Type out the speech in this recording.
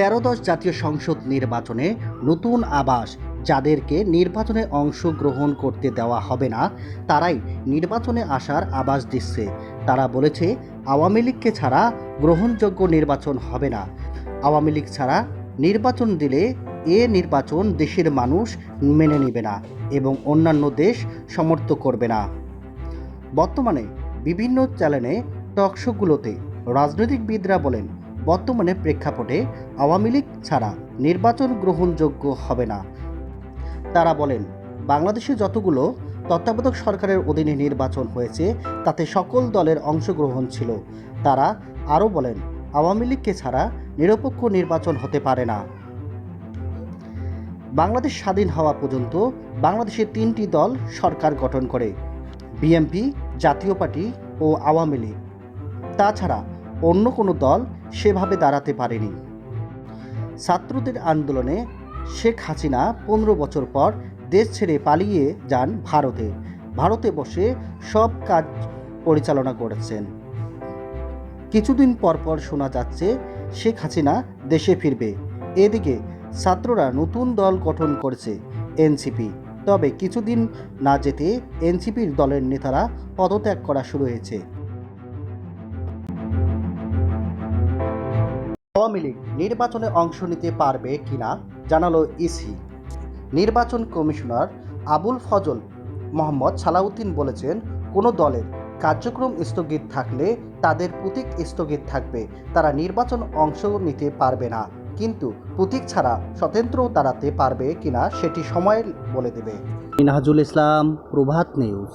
তেরোদশ জাতীয় সংসদ নির্বাচনে নতুন আবাস যাদেরকে নির্বাচনে অংশগ্রহণ করতে দেওয়া হবে না, তারাই নির্বাচনে আসার আবাস দিচ্ছে। তারা বলেছে, আওয়ামী লীগকে ছাড়া গ্রহণযোগ্য নির্বাচন হবে না। আওয়ামী লীগ ছাড়া নির্বাচন দিলে এ নির্বাচন দেশের মানুষ মেনে নেবে না এবং অন্যান্য দেশ সমর্থ করবে না। বর্তমানে বিভিন্ন চ্যানেলে টকশোগুলোতে রাজনৈতিকবিদরা বলেন বর্তমানে প্রেক্ষাপটে আওয়ামী লীগ ছাড়া নির্বাচন গ্রহণযোগ্য হবে না। তারা বলেন, বাংলাদেশে যতগুলো তত্ত্বাবধায়ক সরকারের অধীনে নির্বাচন হয়েছে, তাতে সকল দলের অংশগ্রহণ ছিল। তারা আরও বলেন, আওয়ামী লীগকে ছাড়া নিরপেক্ষ নির্বাচন হতে পারে না। বাংলাদেশ স্বাধীন হওয়া পর্যন্ত বাংলাদেশে তিনটি দল সরকার গঠন করে, বিএনপি, জাতীয় পার্টি ও আওয়ামী লীগ। তাছাড়া অন্য কোনো দল সেভাবে দাঁড়াতে পারেনি। ছাত্রদের আন্দোলনে শেখ হাসিনা পনেরো বছর পর দেশ ছেড়ে পালিয়ে যান ভারতে। ভারতে বসে সব কাজ পরিচালনা করেছেন। কিছুদিন পর পর শোনা যাচ্ছে, শেখ হাসিনা দেশে ফিরবে। এদিকে ছাত্ররা নতুন দল গঠন করেছে এনসিপি। তবে কিছুদিন না যেতে এনসিপির দলের নেতারা পদত্যাগ করা শুরু হয়েছে। আওয়ামী লীগ নির্বাচনে অংশ নিতে পারবে কিনা জানালো ইসি। নির্বাচন কমিশনার আবুল ফজল মোহাম্মদ সালাউদ্দিন বলেছেন, কোনো দলের কার্যক্রম স্থগিত থাকলে তাদের প্রতীক স্থগিত থাকবে, তারা নির্বাচন অংশ নিতে পারবে না। কিন্তু প্রতীক ছাড়া স্বতন্ত্র দাঁড়াতে পারবে কিনা সেটি সময় বলে দেবে। মিনহাজুল ইসলাম, প্রভাত নিউজ।